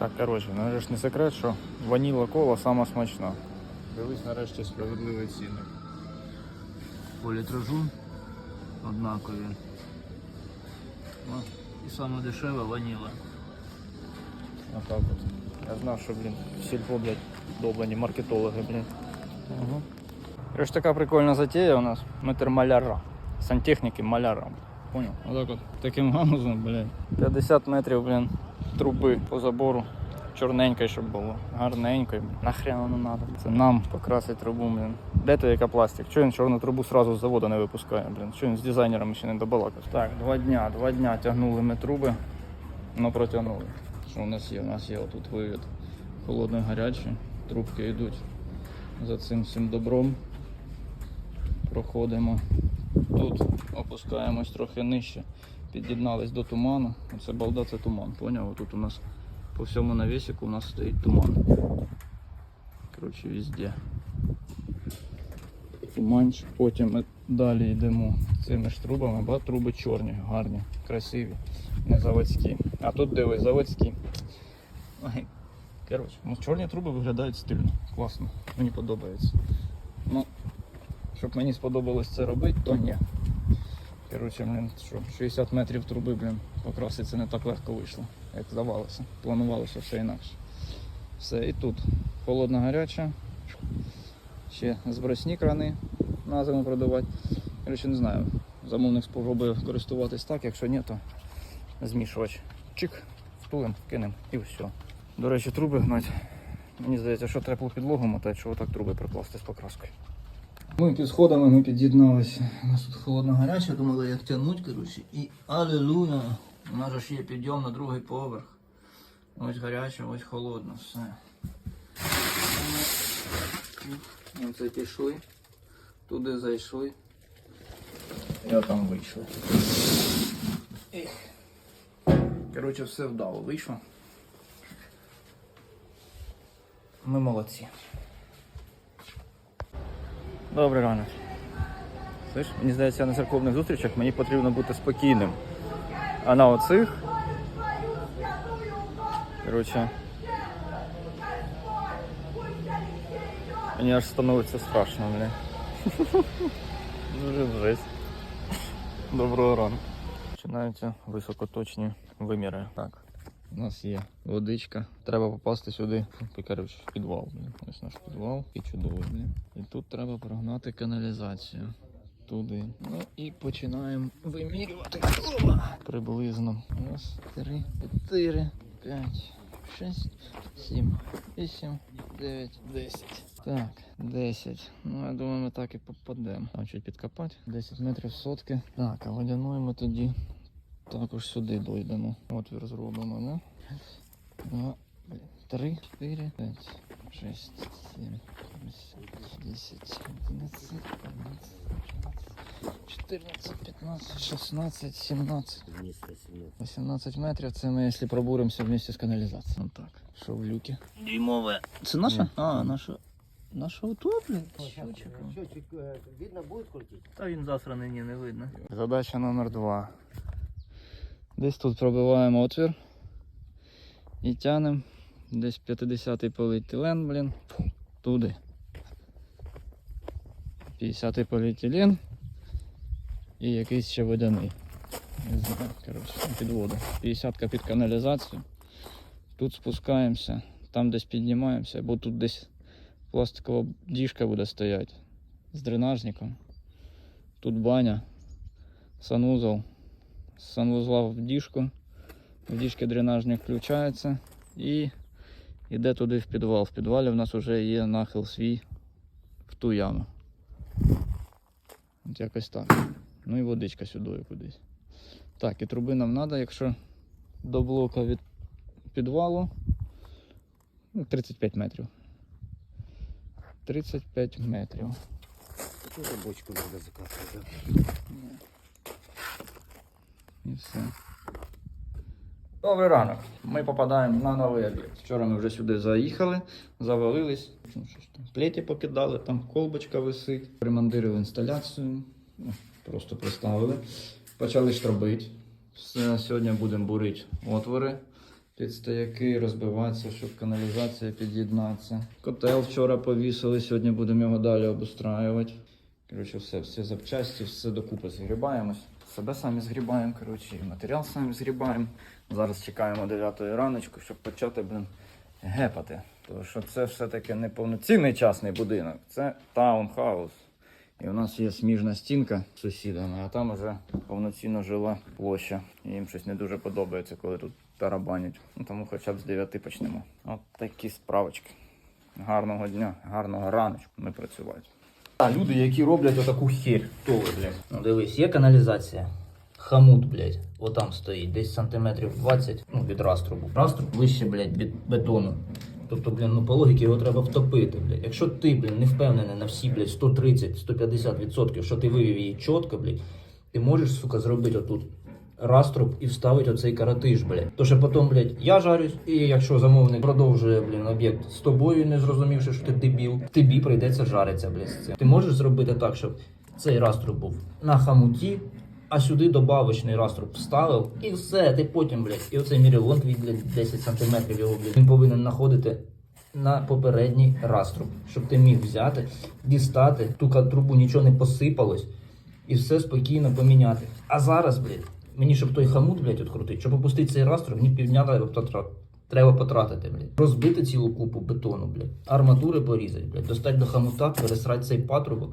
Так, коротше, ну ж не секрет, що ваніла кола сама смачна. Дивись нарешті справедливий цінник. По літражу однакові. Ну, і саме дешева ваніла. А так от. Я знав, що, блін, в сільпо, блядь, доблені маркетологи, блін. Угу. Короче, така прикольна затея у нас. Метр маляра. Сантехніки маляра. Понял? Отак от. Таким ганузом, блін. 50 метрів, блін, Труби по забору. Чорненькою, щоб було. Гарненькою. блін. Нахрен воно надо. Це нам покрасить трубу, блін. Де то яка пластик? Чого він чорну трубу сразу з заводу не випускає, блін? Чого він з дизайнерами ще не добалакав? Так, два дня, два дня тягнули ми труби, но протягнули. Що у нас є? У нас є отут вивід холодний гарячий. Трубки йдуть за цим всім добром. Проходимо. Тут опускаємось трохи нижче. Під'єднались до туману. Оце балда, це туман. Поняв? Тут у нас по всьому навісіку у нас стоїть туман. Коротше, везде. Туманчик. Потім ми далі йдемо цими ж трубами, бо труби чорні, гарні, красиві, не заводські. А тут дивись, заводські. Коротше, ну, чорні труби виглядають стильно, класно. Мені подобається. Ну, щоб мені сподобалось це робити, то ні. Коротше, блін, що 60 метрів труби, блін, це не так легко вийшло, як здавалося. Планувалося все інакше. Все, і тут холодна гаряча. Ще збросні крани на зиму продавати. Коротше, не знаю. Замовник спробує користуватись так, якщо ні, то змішувач. Чик, втулим, кинем і все. До речі, труби гнать. Мені здається, що треба підлогу мотати, що отак труби прикласти з покраскою. Ми під сходами ми під'єдналися. У нас тут холодно гаряче, думали як тягнуть, коротше. І алілуя! У нас ж є підйом на другий поверх. Ось гаряче, ось холодно, все. Ми це пішли, туди зайшли. Я там вийшов. Коротше, все вдало вийшло. Ми молодці. Добрий ранок. Слиш, мені здається, на церковних зустрічах мені потрібно бути спокійним. А на оцих. Коротше. Мені аж становиться страшно, бля. Дуже жесть. Доброго ранку. Починаються високоточні виміри. Так. У нас є водичка. Треба попасти сюди. Коротше, в підвал. Блін. Ось наш підвал. І чудовий. Блін. І тут треба прогнати каналізацію. Туди. Ну і починаємо вимірювати. Опа! Приблизно. Раз, три, чотири, п'ять, шість, сім, вісім, дев'ять, десять. Так, 10. Ну, я думаю, ми так і попадемо. Там чуть підкопати. 10 метрів сотки. Так, а водяною ми тоді також сюди дойдемо. Отвір зробимо, да? Два, три, чотири, п'ять, шість, сім, вісім, десять, одинадцять, дванадцять, чотирнадцять, п'ятнадцять, шістнадцять, сімнадцять. 18 метрів це ми, якщо пробуремося вместе з каналізацією. Ну так, що в люки. Дюймове. Це наша? А, наша. Наша утоплення? Счетчик э, видно будет крутить? Та він засраний, ні, не видно. Задача номер два. Десь тут пробиваємо отвір і тянемо. Десь 50-й поліетилен, блін. Туди. 50-й поліетилен і якийсь ще водяний. Не знаю, коротше, під воду. 50-ка під каналізацію. Тут спускаємося, там десь піднімаємося, бо тут десь пластикова діжка буде стояти з дренажником. Тут баня, санузел. З санвузла в діжку. В діжки дренажник включається і йде туди в підвал. В підвалі в нас вже є нахил свій в ту яму. От якось так. Ну і водичка сюди кудись. Так, і труби нам треба, якщо до блока від підвалу ну, 35 метрів. 35 метрів. Тоже бочку закатывать, да? І все. Добрий ранок. Ми попадаємо на новий об'єкт. Вчора ми вже сюди заїхали, завалились. Ну, там, плеті покидали, там колбочка висить. Примандирили інсталяцію. Ну, просто приставили. Почали штробити. Все, сьогодні будемо бурити отвори під стояки розбиватися, щоб каналізація під'єднатися. Котел вчора повісили, сьогодні будемо його далі обустраювати. Коротше, все, всі запчасті, все докупи згрібаємось. Себе самі згрібаємо, коротше, і матеріал самі згрібаємо. Зараз чекаємо 9 раночку, щоб почати, блин, гепати. Тому що це все-таки не повноцінний частний будинок, це таунхаус. І у нас є сміжна стінка з сусідами, а там вже повноцінно жила площа. І їм щось не дуже подобається, коли тут тарабанять. Ну тому хоча б з 9 почнемо. От такі справочки. Гарного дня, гарного раночку. Ми працювати. А люди, які роблять отаку хір, то ви, блядь. Ну дивись, є каналізація. Хамут, блядь, отам стоїть, десь сантиметрів 20, ну, від раструбу. Раструб вище, блядь, від бетону. Тобто, блін, ну по логіки його треба втопити, блядь. Якщо ти, блін, не впевнений на всі, блядь, 130-150%, що ти вивів її чітко, блядь, ти можеш, сука, зробити отут раструб і вставити оцей каратиш, блядь. То що потім, блядь, я жарюсь, і якщо замовник продовжує, блін, об'єкт з тобою, не зрозумівши, що ти дебіл, тобі прийдеться жаритися, блядь, з цим. Ти можеш зробити так, щоб цей раструб був на хамуті, а сюди добавочний раструб вставив, і все, ти потім, блядь, і оцей мірілон твій, блядь, 10 сантиметрів його, блядь, він повинен знаходити на попередній раструб, щоб ти міг взяти, дістати, ту трубу нічого не посипалось, і все спокійно поміняти. А зараз, блядь, мені щоб той хамут, блядь, відкрутити, щоб опустити цей раструб, мені півдня треба треба потратити, блядь. Розбити цілу купу бетону, блядь, арматури порізати, блядь, достати до хамута, пересрати цей патрубок,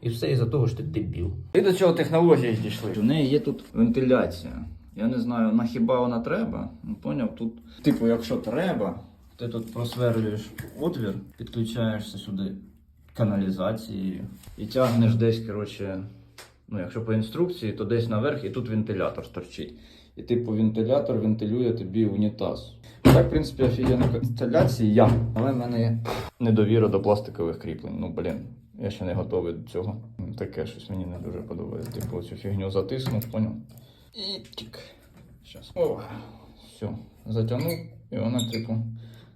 і все із-за того, що ти дебіл. І до чого технології дійшли? У неї є тут вентиляція. Я не знаю, на хіба вона треба. Ну, поняв, тут, типу, якщо треба, ти тут просверлюєш отвір, підключаєшся сюди каналізацією і тягнеш десь, коротше, ну, якщо по інструкції, то десь наверх і тут вентилятор торчить. І типу вентилятор вентилює тобі унітаз. Так, в принципі, офігенна інсталяція, але в мене є недовіра до пластикових кріплень. Ну, блін, я ще не готовий до цього. Таке щось мені не дуже подобається. Типу цю фігню затиснув, поняв? І тік. Щас. О, все. Затягнув, і вона, типу,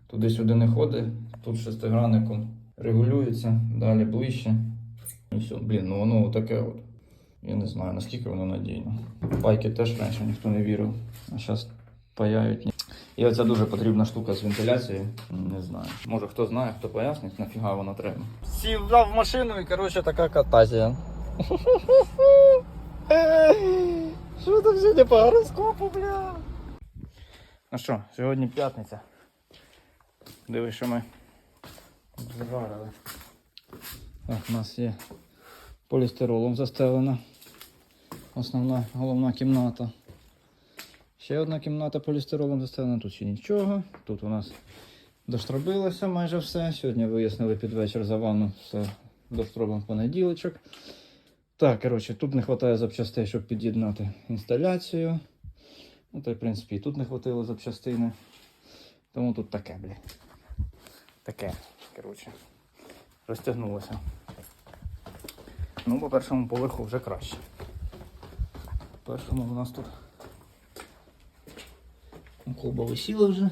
туди-сюди не ходить. Тут шестигранником регулюється, далі ближче. І все. Блін, ну воно таке от. Я не знаю, наскільки воно надійно. Пайки теж раніше ніхто не вірив, а зараз паяють. І оця дуже потрібна штука з вентиляцією. Не знаю. Може хто знає, хто пояснить, нафіга вона треба. Сів в машину і коротше така катазія. Що там сьогодні по гороскопу, бля? Ну що, сьогодні п'ятниця. Диви, що ми зварили. Так, у нас є полістиролом застелена. Основна головна кімната. Ще одна кімната полістиролом застелена, тут ще нічого. Тут у нас доштробилося майже все. Сьогодні вияснили під вечір за ванну все доштробимо в понеділочок. Так, коротше, тут не вистачає запчастей, щоб під'єднати інсталяцію. Ну, та в принципі, і тут не вистачило запчастини. Тому тут таке, блін. Таке, коротше, розтягнулося. Ну, по першому поверху вже краще. Першому у нас тут колба висіла вже.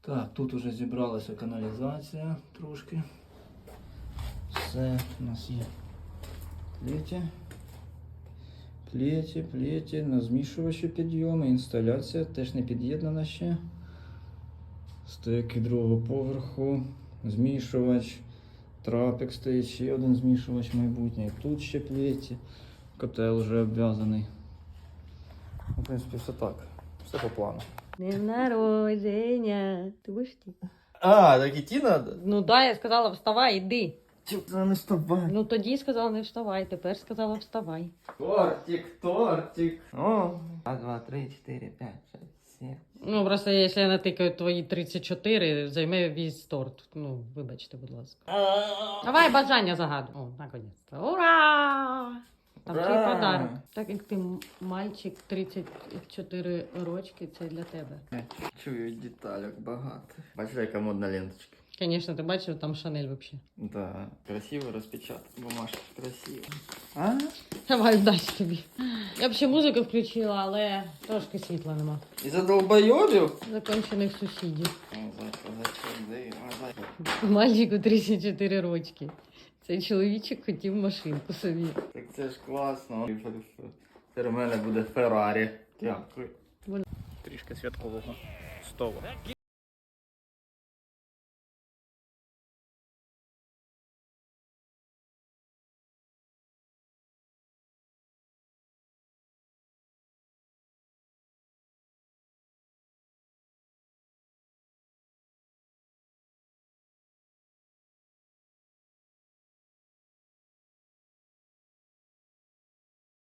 Так, тут вже зібралася каналізація трошки. Все, у нас є плеті. Плеті, плеті, на змішувачі підйоми, інсталяція теж не під'єднана ще. Стояки другого поверху, змішувач, трапик стоїть, ще один змішувач майбутній. Тут ще плеті, котел вже обв'язаний. Ну, В принципі, все так. Все по плану. Днем народження. Ти будеш йти? А, так іти надо? Ну да, я сказала, вставай, іди. Чого не вставай? Ну тоді сказала не вставай, тепер сказала вставай. Тортик, тортик. О. Раз, два, три, чотири, п'ять, шесть, сім. Ну просто якщо я натикаю твої 34, займе весь торт. Ну, вибачте, будь ласка. Давай бажання загадуй. О, наконець. Ура! Там твій Ура! Так як ти мальчик 34 рочки, це для тебе. Чую деталек багато. Бачиш, яка модна ленточка. Звісно, ти бачив, там Шанель взагалі. Да. Красиво розпечатано. Бумажка красиво. А? Давай, удачі тобі. Я б ще музику включила, але трошки світла нема. І за долбойобів? Закончених сусідів. Так Мальчику 34 рочки. Цей чоловічок хотів машинку собі. Так це ж класно. Тепер у мене буде Феррарі. Дякую. Трішки святкового Поштово.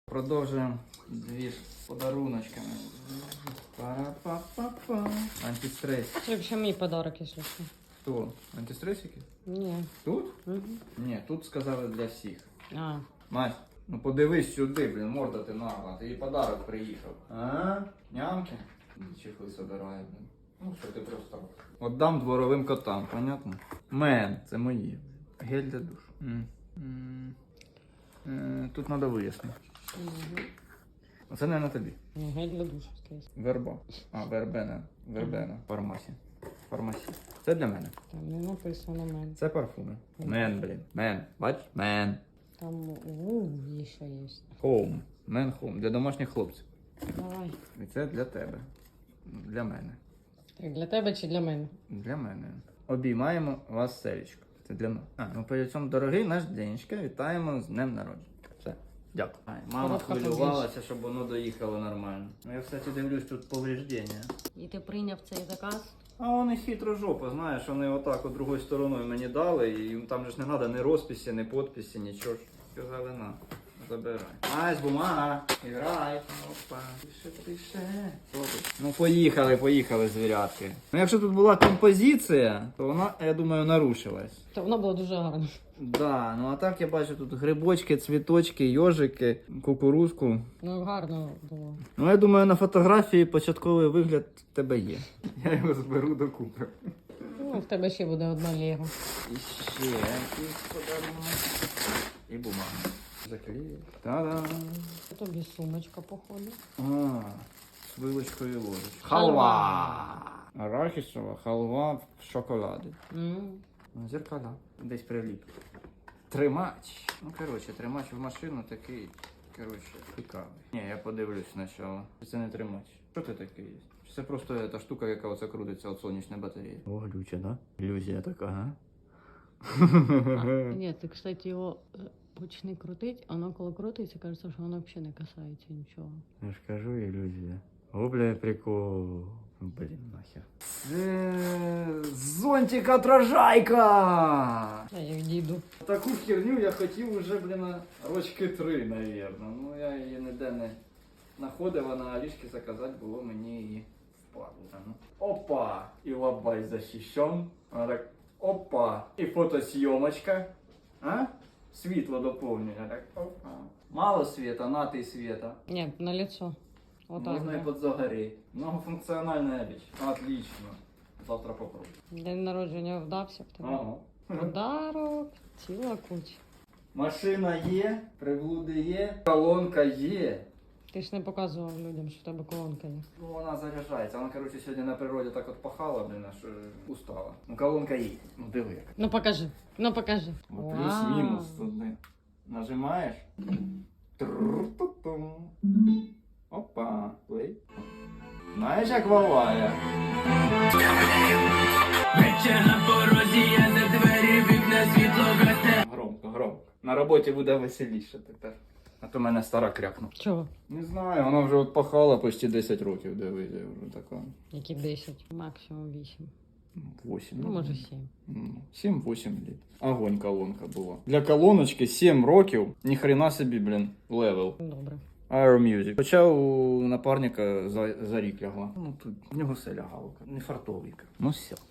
Продовжуємо дві з подаруночками. Пара-па-па-па. Антистрес. Це взагалі мій подарок, якщо що. Хто? Антистресики? Ні. Тут? Угу. Ні, тут сказали для всіх. А, Мать, ну подивись сюди, блін, морда ти нагла, тобі подарок приїхав. А? Нямки? Чехли собирає, блін. Ну що ти просто. Отдам дворовим котам, понятно? Мен, це мої. Гель для душу. М. М. Е, Тут треба вияснити. Угу. Оце не на тобі. Ну, гель для душу, скоріше. Верба. А, вербена. Вербена. Фармасі. Фармасі. Це для мене. Там не написано мен. Це парфуми. Мен, блін. Мен. Бач? Мен. Там у, ще є. Хоум. Мен хоум. Для домашніх хлопців. Давай. І це для тебе. Для мене. Так, для тебе чи для мене? Для мене. Обіймаємо вас селічко. Це для нас. А, ну перед цьому, дорогий наш Денечка, вітаємо з днем народження. Дякую. Ай, мама хвилювалася, щоб воно доїхало нормально. Ну я, кстати, дивлюсь, тут повреждення. І ти прийняв цей заказ? А вони хитро жопа, знаєш, вони отак от другою стороною мені дали, і їм там же ж не треба ні розписі, ні підписі, нічого ж. Сказали на. Забирай. Ась, бумага. Іграй. Опа. Тише. Добре. Ну поїхали, поїхали, звірятки. Ну якщо тут була композиція, то вона, я думаю, нарушилась. То воно було дуже гарно. Да, ну а так я бачу тут грибочки, цвіточки, йожики, кукурузку. Ну, гарно було. Ну я думаю, на фотографії початковий вигляд в тебе є. Я його зберу докупи. Ну, в тебе ще буде одна лего. І ще якийсь подарунок. І бумага. Заклею. Та-дам. Тобі сумочка, походу. А, з вилочкою ложечкою. Халва. Арахісова халва в шоколаді. М. Зеркала. Десь приліп. Тримач. Ну, коротше, тримач в машину такий, коротше, цікавий. Ні, я подивлюсь спочатку. Це не тримач. Що це таке є? Чи це просто та штука, яка оце крутиться від сонячної батареї? О, глюче, да? Ілюзія така, ага. А, ні, ти, кстати, його е, почни крутить, а воно коли крутиться, кажеться, що воно взагалі не касається нічого. Я ж кажу, ілюзія. О, бля, прикол. Блін, нахер. Це зонтик отражайка! Я як діду. Таку херню я хотів уже, блін, рочки три, навірно. Ну я її ніде не знаходив, а на Алішки заказати було мені її впадло. Ну. Опа! І лабай защищен. А так, опа! І фотосйомочка. А? Світло доповнення. Так, опа. Мало світа, натий світа. Ні, на лицо. Отак. Можно и да. подзагореть. Многофункциональная вещь. Отлично. Завтра попробую. День народження вдався в тебе. Ага. Подарок, ціла куча. Машина є, приблуди є, колонка є. Ти ж не показував людям, що в тебе колонка є. Ну, вона заряджається. Вона, коротше, сьогодні на природі так от пахала, блін, аж е, устала. Ну, колонка є. Ну, диви як. Ну покажи, ну покажи. Ну, Плюс-мінус тут. Нажимаєш. Тру-ту-тум. Опа. Плей. Знаєш, як валає? Вечір на порозі, я за двері, вікна світло гасте. Громко, громко. На роботі буде веселіше тепер. А то мене стара крякне. Чого? Не знаю, вона вже от пахала почти 10 років, дивись, я вже така. Які 10, максимум 8. 8. Ну, може 7. 7-8 літ. Огонь колонка була. Для колоночки 7 років, ніхрена собі, блін, левел. Добре. Aero Music. Хоча у напарника за, за рік лягла. Ну тут в нього все лягало. Не фартовий. Ну все.